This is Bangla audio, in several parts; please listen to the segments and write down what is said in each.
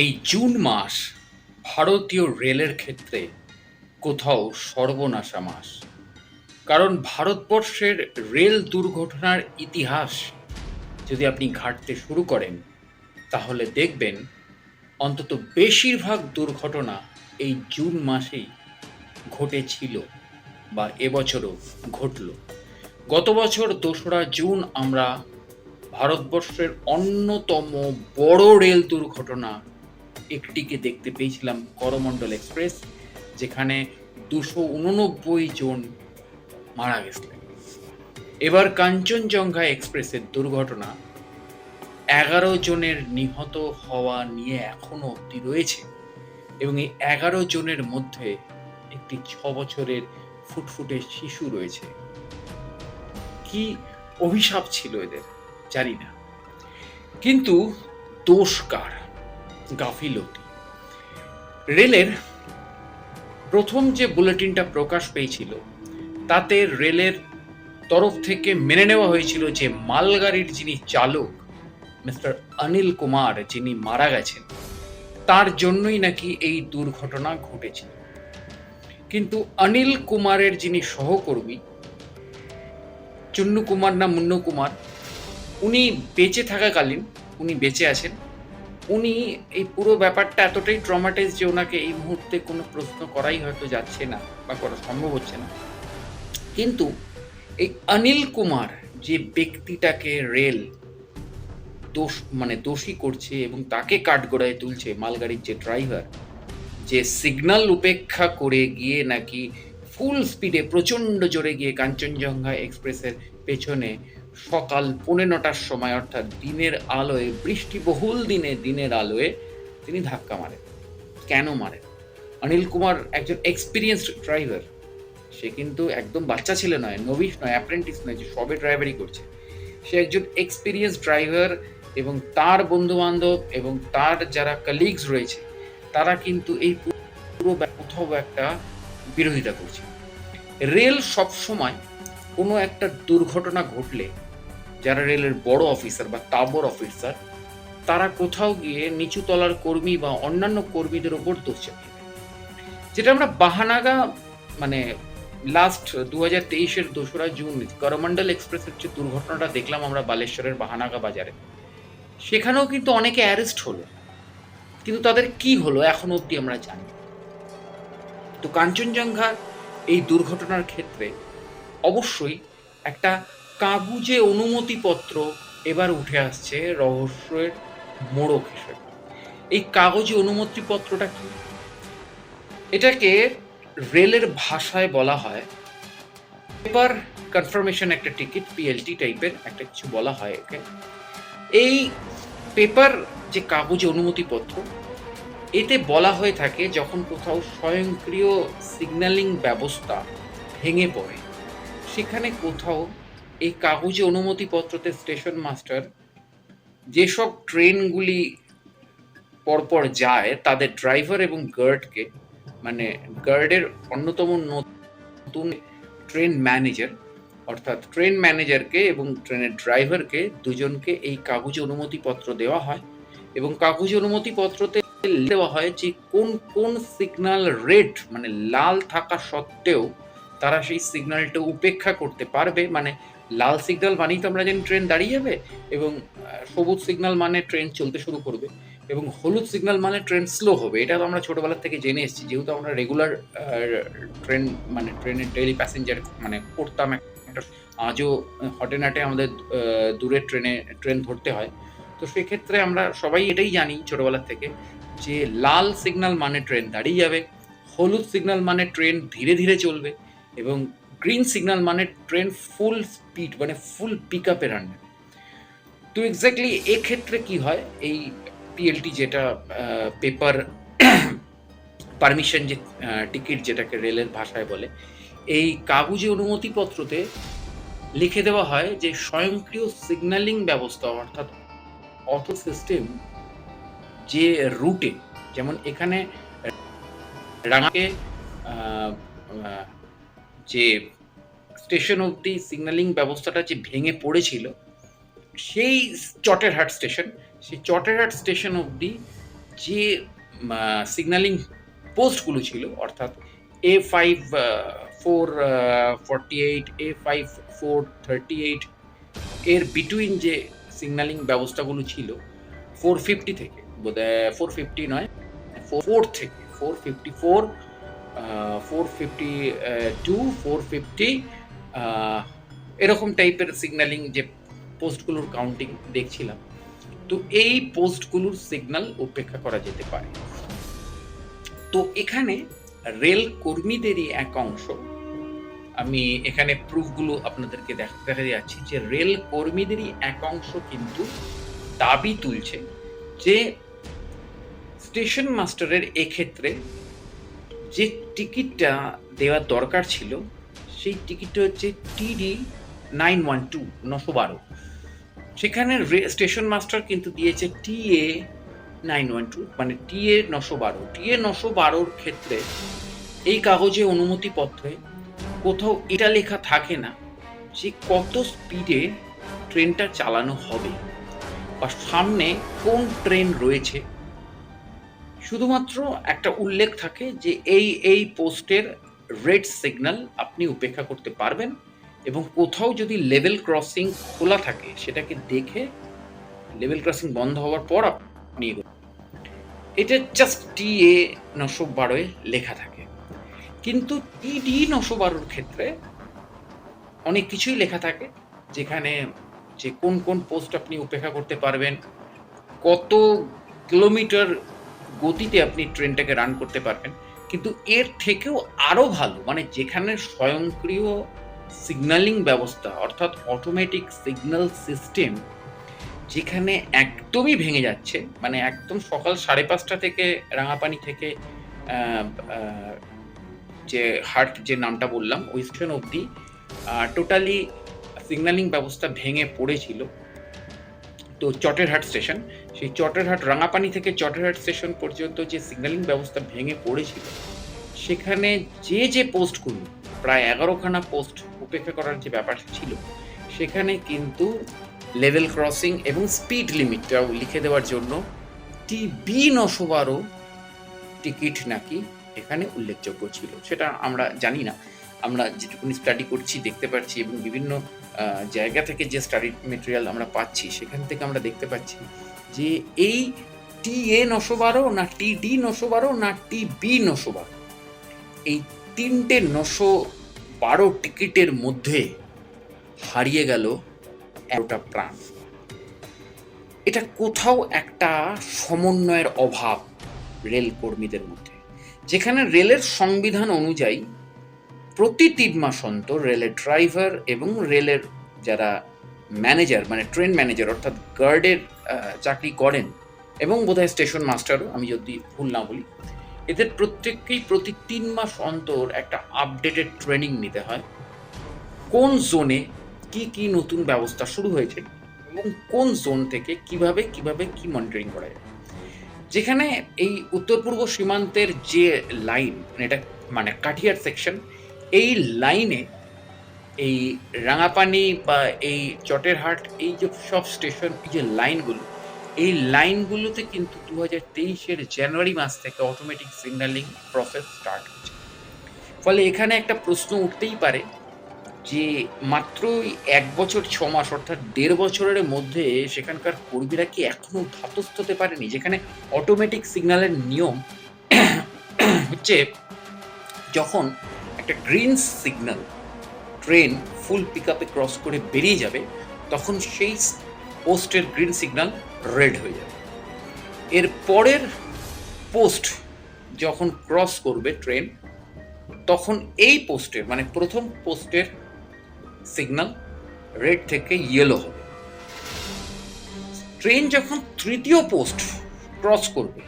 এই জুন মাস ভারতীয় রেলের ক্ষেত্রে কোথাও সর্বনাশা মাস। কারণ ভারতবর্ষের রেল দুর্ঘটনার ইতিহাস যদি আপনি ঘাঁটতে শুরু করেন, তাহলে দেখবেন অন্তত বেশিরভাগ দুর্ঘটনা এই জুন মাসেই ঘটেছিল বা এবছরও ঘটল। গত বছর দোসরা জুন আমরা ভারতবর্ষের অন্যতম বড় রেল দুর্ঘটনা একটিকে দেখতে পেয়েছিলাম করমণ্ডল এক্সপ্রেস, যেখানে দুশো উননব্বই জন মারা গেছিলেন এবার কাঞ্চনজঙ্ঘা এক্সপ্রেসের দুর্ঘটনা, এগারো জনের নিহত হওয়া নিয়ে এখনও অবধি রয়েছে এবং এই এগারো জনের মধ্যে একটি ছ বছরের ফুটফুটে শিশু রয়েছে। কি অভিশাপ ছিল এদের? জানি না। কিন্তু দোষ কার? গাফিলতি। রেলের প্রথম যে বুলেটিনটা প্রকাশ পেয়েছিল, তাতে রেলের তরফ থেকে মেনে নেওয়া হয়েছিল যে মালগাড়ির যিনি চালক, মিস্টার অনিল কুমার, যিনি মারা গেছেন, তার জন্যই নাকি এই দুর্ঘটনা ঘটেছিল। কিন্তু অনিল কুমারের যিনি সহকর্মী, চুন্নু কুমার না মুন্নু কুমার, উনি বেঁচে থাকাকালীন, উনি বেঁচে আছেন উনি এই পুরো ব্যাপারটা এতটাই ট্রমাটাইজ যে ওনাকে এই মুহূর্তে কোনো প্রশ্ন করাই হয়তো যাচ্ছে না বা করা সম্ভব হচ্ছে না। কিন্তু এই অনিল কুমার যে ব্যক্তিটাকে রেল দোষ মানে দোষী করছে এবং তাকে কাঠগড়ায় তুলছে মালগাড়ির যে ড্রাইভার যে সিগন্যাল উপেক্ষা করে গিয়ে নাকি ফুল স্পিডে প্রচণ্ড জোরে গিয়ে কাঞ্চনজঙ্ঘা এক্সপ্রেসের পেছনে সকাল পৌনে নটার সময়, অর্থাৎ দিনের আলোয় বৃষ্টিবহুল দিনে দিনের আলোয় তিনি ধাক্কা মারেন। কেন মারেন? অনিল কুমার একজন এক্সপিরিয়েন্সড ড্রাইভার সে কিন্তু একদম বাচ্চা ছেলে নয় নবিশ নয় অ্যাপ্রেন্টিস নয়, যে সবে ড্রাইভারই করছে। সে একজন এক্সপিরিয়েন্স ড্রাইভার এবং তার বন্ধু বান্ধব এবং তার যারা কালিগস রয়েছে, তারা কিন্তু এই পুরো কোথাও একটা বিরোধিতা করছে। রেল সবসময় কোনো একটা দুর্ঘটনা ঘটলে যারা রেলের বড় অফিসার বা তাবর অফিসার, তারা কোথাও গিয়ে নিচু তলার কর্মী বা অন্যান্য কর্মীদের ওপর দোষ চাপিয়ে দেয়। যেটা আমরা বাহানাগা মানে লাস্ট দু হাজার তেইশের দোসরা জুন করমন্ডল এক্সপ্রেসের যে দুর্ঘটনাটা দেখলাম আমরা বালেশ্বরের বাহানাগা বাজারে, সেখানেও কিন্তু অনেকে অ্যারেস্ট হলো কিন্তু তাদের কি হলো এখনও অবধি আমরা জানি তো কাঞ্চনজঙ্ঘার এই দুর্ঘটনার ক্ষেত্রে অবশ্যই একটা কাগুজে অনুমতিপত্র এবার উঠে আসছে রহস্যের মোড়ক হিসেবে। এই কাগজে অনুমতিপত্রটা কি? এটাকে রেলের ভাষায় বলা হয়। পেপার কনফার্মেশন একটা টিকিট পিএলটি টাইপের একটা কিছু বলা হয় একে। এই পেপার যে কাগজে অনুমতিপত্র, এতে বলা হয়ে থাকে যখন কোথাও স্বয়ংক্রিয় সিগন্যালিং ব্যবস্থা ভেঙে পড়ে, সেখানে কোথাও এই কাগজে অনুমতিপত্রতে স্টেশন মাস্টার যেসব ট্রেনগুলি পরপর যায়, তাদের ড্রাইভার এবং গার্ডকে মানে গার্ডের অন্যতম নতুন ট্রেন ম্যানেজার, অর্থাৎ ট্রেন ম্যানেজারকে এবং ট্রেনের ড্রাইভারকে দুজনকে এই কাগজে অনুমতিপত্র দেওয়া হয় এবং কাগজে অনুমতিপত্রতে দেওয়া হয় যে কোন কোন সিগন্যাল রেড মানে লাল থাকা সত্ত্বেও তারা সেই সিগন্যালটা উপেক্ষা করতে পারবে। মানে লাল সিগন্যাল মানেই তো আমরা জানি ট্রেন দাঁড়িয়ে যাবে এবং সবুজ সিগন্যাল মানে ট্রেন চলতে শুরু করবে এবং হলুদ সিগন্যাল মানে ট্রেন স্লো হবে। এটা তো আমরা ছোটবেলা থেকে জেনে এসেছি। যেহেতু আমরা রেগুলার ট্রেন মানে ট্রেনের ডেইলি প্যাসেঞ্জার মানে করতাম একটা, আজও হটেনাটে আমাদের দূরের ট্রেনে, ট্রেন ধরতে হয়। তো সেক্ষেত্রে আমরা সবাই এটাই জানি ছোটোবেলার থেকে যে লাল সিগন্যাল মানে ট্রেন দাঁড়িয়ে যাবে, হলুদ সিগন্যাল মানে ট্রেন ধীরে ধীরে চলবে। এবং গ্রিন সিগন্যাল মানে ট্রেন ফুল স্পিড মানে ফুল পিক আপে রানবে তো এক্স্যাক্টলি এক্ষেত্রে কি হয়? এই পিএলটি যেটা পেপার পারমিশন যে টিকিট যেটাকে রেলের ভাষায় বলে, এই কাগজে অনুমতিপত্রতে লিখে দেওয়া হয় যে স্বয়ংক্রিয় সিগন্যালিং ব্যবস্থা, অর্থাৎ অটো সিস্টেম যে রুটে যেমন এখানে রাঙাকে যে স্টেশন অবধি সিগন্যালিং ব্যবস্থাটা যে ভেঙে পড়েছিল, সেই চটেরহাট স্টেশন, সেই চটেরহাট স্টেশন অবধি যে সিগন্যালিং পোস্টগুলো ছিল, অর্থাৎ A five four forty eight A five four thirty eight এর বিটুইন যে সিগন্যালিং ব্যবস্থাগুলো ছিল ফোর ফিফটি থেকে, বোধহয় ফোর ফিফটি নয় ফোর থেকে four fifty four four fifty two four fifty এরকম টাইপের সিগন্যালিং যে পোস্টগুলোর কাউন্টিং দেখছিলাম। তো এই পোস্টগুলোর সিগন্যাল উপেক্ষা করা যেতে পারে। তো এখানে রেল কর্মীদেরই এক অংশ। আমি এখানে প্রুফগুলো আপনাদেরকে দেখ- যাচ্ছি যে রেল কর্মীদেরই এক অংশ কিন্তু দাবি তুলছে যে স্টেশন মাস্টারের এক্ষেত্রে যে টিকিটটা দেওয়ার দরকার ছিল, সেই টিকিটটা হচ্ছে টিডি নাইন ওয়ান টু নশো বারো। সেখানে স্টেশন মাস্টার কিন্তু দিয়েছে টিএ নাইন ওয়ান টু মানে টিএ নশো বারো। টিএ নশো বারোর ক্ষেত্রে এই কাগজে অনুমতিপত্রে কোথাও এটা লেখা থাকে না যে কত স্পিডে ট্রেনটা চালানো হবে বা সামনে কোন ট্রেন রয়েছে। শুধুমাত্র একটা উল্লেখ থাকে যে এই এই পোস্টের রেড সিগন্যাল আপনি উপেক্ষা করতে পারবেন এবং কোথাও যদি লেভেল ক্রসিং খোলা থাকে, সেটাকে দেখে লেভেল ক্রসিং বন্ধ হওয়ার পর আপনি এটা জাস্ট টি এ নশো বারোয় লেখা থাকে। কিন্তু টিডি নশো বারোর ক্ষেত্রে অনেক কিছুই লেখা থাকে, যেখানে যে কোন কোন পোস্ট আপনি উপেক্ষা করতে পারবেন, কত কিলোমিটার গতিতে আপনি ট্রেনটাকে রান করতে পারবেন। কিন্তু এর থেকেও আরও ভালো মানে যেখানে স্বয়ংক্রিয় সিগন্যালিং ব্যবস্থা, অর্থাৎ অটোমেটিক সিগন্যাল সিস্টেম যেখানে একদমই ভেঙে যাচ্ছে মানে একদম সকাল সাড়ে পাঁচটা থেকে রাঙাপানি থেকে যে হার্ট যে নামটা বললাম ওই স্টেশন অবধি টোটালি সিগন্যালিং ব্যবস্থা ভেঙে পড়েছিল। তো চটেরহাট স্টেশন সেই চটেরহাট রাঙাপানি থেকে চটেরহাট স্টেশন পর্যন্ত যে সিগন্যালিং ব্যবস্থা ভেঙে পড়েছিল, সেখানে যে যে পোস্টগুলো প্রায় এগারোখানা পোস্ট উপেক্ষা করার যে ব্যাপার ছিল, সেখানে কিন্তু লেভেল ক্রসিং এবং স্পিড লিমিটটাও লিখে দেওয়ার জন্য টি বি নশো বারো টিকিট নাকি এখানে উল্লেখযোগ্য ছিল। সেটা আমরা জানি না। আমরা যেটুকুনি স্টাডি করছি, দেখতে পাচ্ছি এবং বিভিন্ন জায়গা থেকে যে স্টাডি মেটেরিয়াল আমরা পাচ্ছি, সেখান থেকে আমরা দেখতে পাচ্ছি যে এই টি এ নশো বারো না টি ডি নশো বারো না টি বি নশো বারো, এই তিনটে নশো বারো টিকিটের মধ্যে হারিয়ে গেল এগারোটা প্রাণ। এটা কোথাও একটা সমন্বয়ের অভাব রেল কর্মীদের মধ্যে, যেখানে রেলের সংবিধান অনুযায়ী প্রতি তিন মাস অন্তর রেলের ড্রাইভার এবং রেলের যারা ম্যানেজার মানে ট্রেন ম্যানেজার, অর্থাৎ গার্ডের চাকরি করেন এবং বোধহয় স্টেশন মাস্টারও, আমি যদি ভুল না বলি, এদের প্রত্যেককেই প্রতি তিন মাস অন্তর একটা আপডেটেড ট্রেনিং নিতে হয়। কোন জোনে কি কি নতুন ব্যবস্থা শুরু হয়েছে এবং কোন জোন থেকে কীভাবে কীভাবে কি মনিটরিং করা যায়। যেখানে এই উত্তর পূর্ব সীমান্তের যে লাইন মানে এটা মানে কাঠিয়ার সেকশন এই লাইনে, এই রাঙাপানি বা এই চটেরহাট, এই যে সব স্টেশন, এই যে লাইনগুলো, এই লাইনগুলোতে কিন্তু দু হাজার তেইশের জানুয়ারি মাস থেকে অটোমেটিক সিগন্যালিং প্রসেস স্টার্ট হচ্ছে। ফলে এখানে একটা প্রশ্ন উঠতেই পারে যে মাত্রই এক বছর, ছ মাস, অর্থাৎ দেড় বছরের মধ্যে সেখানকার কর্মীরা কি এখনও ধাতস্থ হতে পারেনি? যেখানে অটোমেটিক সিগন্যালের নিয়ম হচ্ছে, যখন একটা green signal train full pick আপে ক্রস করে বেরিয়ে যাবে, তখন সেই পোস্টের গ্রিন সিগন্যাল রেড হয়ে যাবে। এর পরের পোস্ট যখন ক্রস করবে ট্রেন তখন এই পোস্টের মানে প্রথম পোস্টের সিগন্যাল রেড থেকে ইয়েলো হবে। ট্রেন যখন তৃতীয় পোস্ট ক্রস করবে,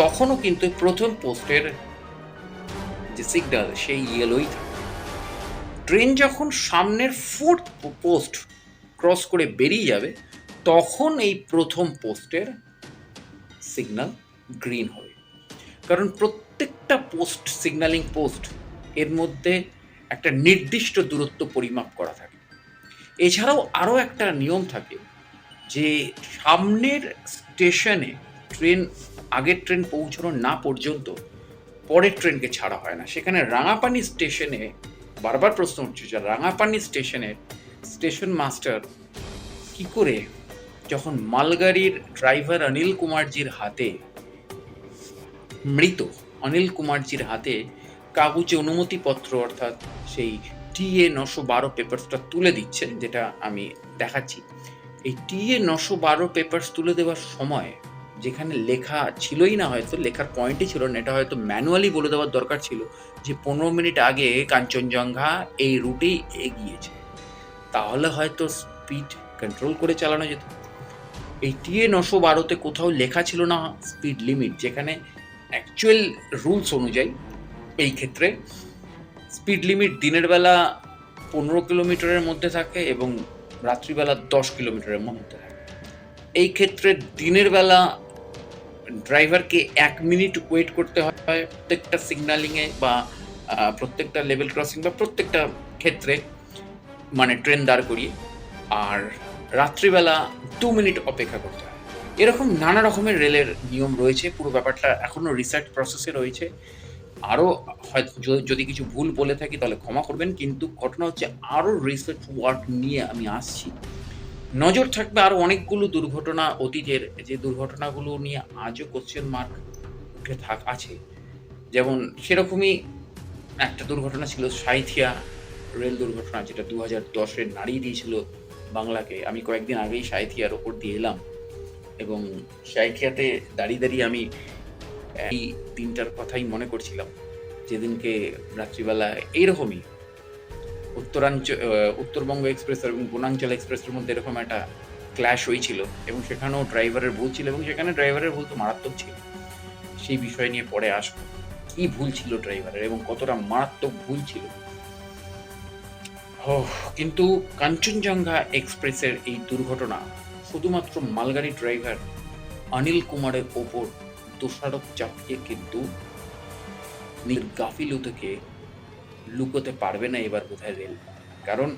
তখনও কিন্তু প্রথম পোস্টের যে সিগন্যাল সেই ইয়েলোই থাকে। ট্রেন যখন সামনের ফোর্থ পোস্ট ক্রস করে বেরিয়ে যাবে, তখন এই প্রথম পোস্টের সিগন্যাল গ্রিন হবে। কারণ প্রত্যেকটা পোস্ট সিগন্যালিং পোস্ট এর মধ্যে একটা নির্দিষ্ট দূরত্ব পরিমাপ করা থাকে। এছাড়াও আরও একটা নিয়ম থাকে যে সামনের স্টেশনে ট্রেন আগের ট্রেন পৌঁছানো না পর্যন্ত পরের ট্রেনকে ছাড়া হয় না। সেখানে রাঙাপানি স্টেশনে বারবার প্রশ্ন উঠছে যে রাঙাপানি স্টেশনের স্টেশন মাস্টার কি করে যখন মালগাড়ির ড্রাইভার অনিল কুমারজির হাতে মৃত, অনিল কুমারজির হাতে কাগজে অনুমতিপত্র অর্থাৎ সেই টিএ নশো বারো পেপারসটা তুলে দিচ্ছেন যেটা আমি দেখাচ্ছি। এই টিএ নশো বারো পেপারস তুলে দেওয়ার সময় যেখানে লেখা ছিলই না হয়তো, লেখার পয়েন্টই ছিল না। এটা হয়তো ম্যানুয়ালি বলে দেওয়ার দরকার ছিল যে, পনেরো মিনিট আগে কাঞ্চনজঙ্ঘা এই রুটেই এগিয়েছে। তাহলে হয়তো স্পিড কন্ট্রোল করে চালানো যেত। এই টিএ নশো বারোতে কোথাও লেখা ছিল না স্পিড লিমিট যেখানে অ্যাকচুয়াল রুলস অনুযায়ী এই ক্ষেত্রে স্পিড লিমিট দিনের বেলা পনেরো কিলোমিটারের মধ্যে থাকে এবং রাত্রিবেলা দশ কিলোমিটারের মধ্যে থাকে। এই ক্ষেত্রে দিনের বেলা ড্রাইভারকে এক মিনিট ওয়েট করতে হয় প্রত্যেকটা সিগন্যালিংয়ে বা প্রত্যেকটা লেভেল ক্রসিং বা প্রত্যেকটা ক্ষেত্রে মানে ট্রেন দাঁড় করিয়ে, আর রাত্রিবেলা দু মিনিট অপেক্ষা করতে হয়। এরকম নানা রকমের রেলের নিয়ম রয়েছে, পুরো ব্যাপারটা এখনও রিসার্চ প্রসেসে রয়েছে। আরও যদি কিছু ভুল বলে থাকি তাহলে ক্ষমা করবেন, কিন্তু ঘটনা হচ্ছে আরও রিসার্চ ওয়ার্ক নিয়ে আমি আসছি। নজর থাকবে আরও অনেকগুলো দুর্ঘটনা, অতীতের যে দুর্ঘটনাগুলো নিয়ে আজও কোশ্চেন মার্ক উঠে থাক, আছে। যেমন সেরকমই একটা দুর্ঘটনা ছিল সাইথিয়া রেল দুর্ঘটনা, যেটা দু হাজার দশে নাড়িয়ে দিয়েছিল বাংলাকে। আমি কয়েকদিন আগেই সাইথিয়ার ওপর দিয়ে এলাম এবং সাইথিয়াতে দাঁড়িয়ে দাঁড়িয়ে আমি এই দিনটার কথাই মনে করছিলাম। যেদিনকে রাত্রিবেলা এইরকমই উত্তরাঞ্চল উত্তরবঙ্গ এক্সপ্রেস এবং বনাঞ্চল এক্সপ্রেসের মধ্যে এরকম একটা ক্ল্যাশ হয়েছিল এবং সেখানেও ড্রাইভারের ভুল ছিল এবং সেখানে ড্রাইভারের ভুল তো মারাত্মক ছিল। সেই বিষয় নিয়ে পরে আসব। কি ভুল ছিল ড্রাইভারের এবং কতটা মারাত্মক ভুল ছিল? কিন্তু কাঞ্চনজঙ্ঘা এক্সপ্রেসের এই দুর্ঘটনা শুধুমাত্র মালগাড়ি ড্রাইভার অনিল কুমারের ওপর দোষারোপ চাপিয়ে কিন্তু নিজের গাফিলু থেকে লুকোতে পারবে না এবার বোধহয় রেল। কারণ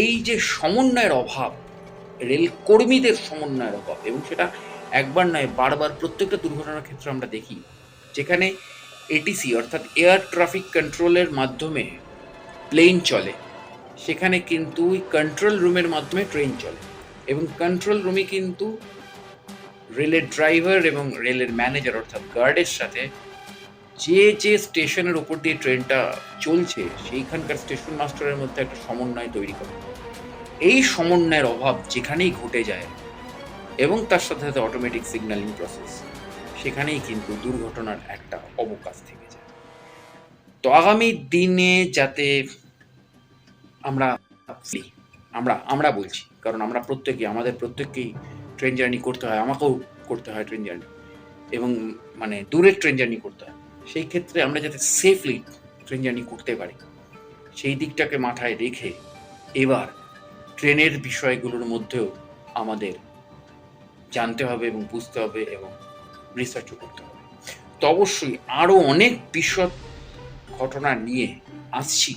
এই যে সমন্বয়ের অভাব, রেল কর্মীদের সমন্বয়ের অভাব, এবং সেটা একবার নয়, বারবার প্রত্যেকটা দুর্ঘটনার ক্ষেত্রে আমরা দেখি, যেখানে এটিসি অর্থাৎ এয়ার ট্রাফিক কন্ট্রোলের মাধ্যমে প্লেন চলে, সেখানে কিন্তু ওই কন্ট্রোল রুমের মাধ্যমে ট্রেন চলে, এবং কন্ট্রোল রুমে কিন্তু রেলের ড্রাইভার এবং রেলের ম্যানেজার অর্থাৎ গার্ডের সাথে যে যে স্টেশনের উপর দিয়ে ট্রেনটা চলছে, সেইখানকার স্টেশন মাস্টারের মধ্যে একটা সমন্বয় তৈরি করে। এই সমন্বয়ের অভাব যেখানেই ঘটে যায় এবং তার সাথে সাথে অটোমেটিক সিগন্যালিং প্রসেস সেখানেই কিন্তু দুর্ঘটনার একটা অবকাশ থেকে যায়। তো আগামী দিনে যাতে আমরা আমরা আমরা বলছি, কারণ আমরা প্রত্যেকেই, আমাদের প্রত্যেককেই ট্রেন জার্নি করতে হয়, আমাকেও করতে হয় ট্রেন জার্নি এবং মানে দূরের ট্রেন জার্নি করতে হয়। সেই ক্ষেত্রে আমরা যাতে সেফলি ট্রেন জার্নি করতে পারি। সেই দিকটাকে মাথায় রেখে এবার ট্রেনের বিষয়গুলোর মধ্যেও আমাদের জানতে হবে এবং বুঝতে হবে এবং রিসার্চও করতে হবে। তো অবশ্যই আরও অনেক বিশদ ঘটনা নিয়ে আসছি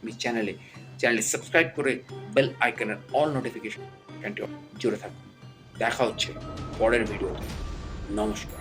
আমি চ্যানেলে চ্যানেলে সাবস্ক্রাইব করে বেল আইকনের অল নোটিফিকেশনটি জুড়ে থাকুন। দেখা হচ্ছে পরের ভিডিওতে নমস্কার।